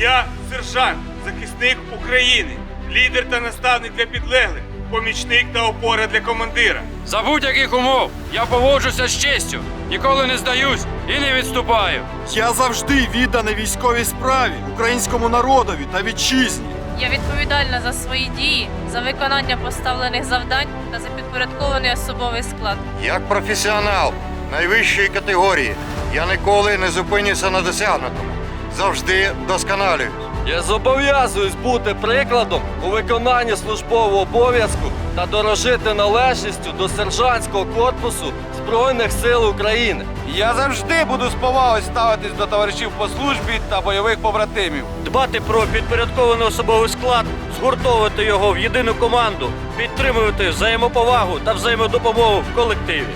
Я сержант, захисник України, лідер та наставник для підлеглих, помічник та опора для командира. За будь-яких умов я поводжуся з честю, ніколи не здаюсь і не відступаю. Я завжди відданий військовій справі, українському народові та вітчизні. Я відповідальна за свої дії, за виконання поставлених завдань та за підпорядкований особовий склад. Як професіонал найвищої категорії, я ніколи не зупинюся на досягнутому. Завжди досконалююсь. Я зобов'язуюсь бути прикладом у виконанні службового обов'язку та дорожити належністю до сержантського корпусу Збройних сил України. Я завжди буду з повагою ставитись до товаришів по службі та бойових побратимів. дбати про підпорядкований особовий склад, згуртовувати його в єдину команду, підтримувати взаємоповагу та взаємодопомогу в колективі.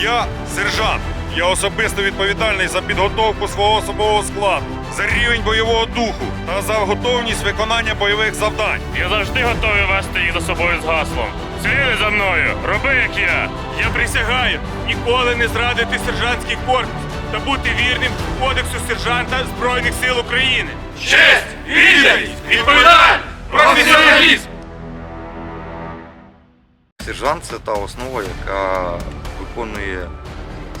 Я сержант. Я особисто відповідальний за підготовку свого особового складу, за рівень бойового духу та за готовність виконання бойових завдань. Я завжди готовий вести їх за собою з гаслом. Сліди за мною, роби як я. Я присягаю ніколи не зрадити сержантський корпус та бути вірним кодексу сержанта Збройних сил України. Честь, відданість, відповідальність, професіоналізм! Сержант це та основа, яка виконує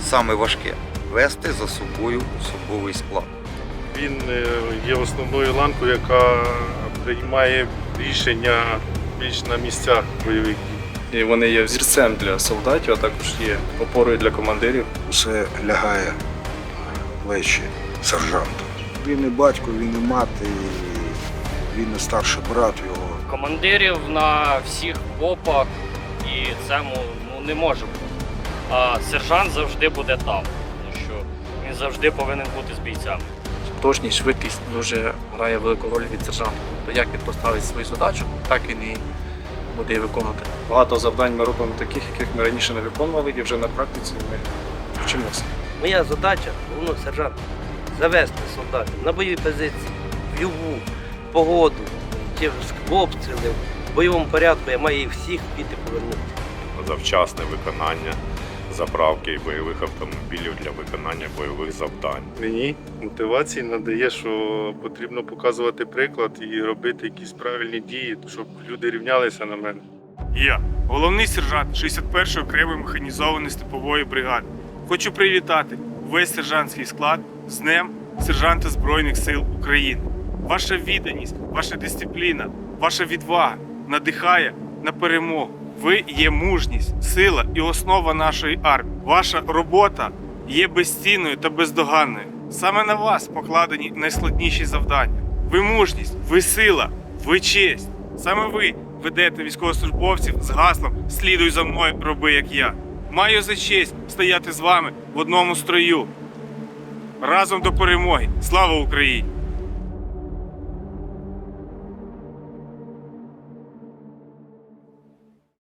саме важке вести за собою особовий склад. Він е, є основною ланкою, яка приймає рішення більш на місцях бойових дій. І вони є взірцем для солдатів, а також є опорою для командирів. Все лягає в плечі сержанта. Він і батько, він і мати, він і старший брат його. Командирів на всіх ОПах і це ну, ну, не може бути. А сержант завжди буде там, тому що він завжди повинен бути з бійцями. Точність, швидкість дуже грає велику роль від сержанта. То як він поставить свою задачу, так він і буде її виконувати. Багато завдань ми робимо таких, яких ми раніше не виконували, і вже на практиці ми вчимося. Моя задача, головного сержанта, завести солдатів на бойові позиції, в югу, погоду, чи в обстріли, в бойовому порядку я маю їх всіх піти повернути. Завчасне виконання заправки бойових автомобілів для виконання бойових завдань. Мені мотивації надає, що потрібно показувати приклад і робити якісь правильні дії, щоб люди рівнялися на мене. Я, головний сержант 61-ї окремої механізованої степової бригади. Хочу привітати весь сержантський склад з Днем сержанта Збройних сил України. Ваша відданість, ваша дисципліна, ваша відвага надихає на перемогу. Ви є мужність, сила і основа нашої армії. Ваша робота є безцінною та бездоганною. Саме на вас покладені найскладніші завдання. Ви мужність, ви сила, ви честь. Саме ви ведете військовослужбовців з гаслом Слідуй за мною, роби як я. Маю за честь стояти з вами в одному строю. Разом до перемоги. Слава Україні!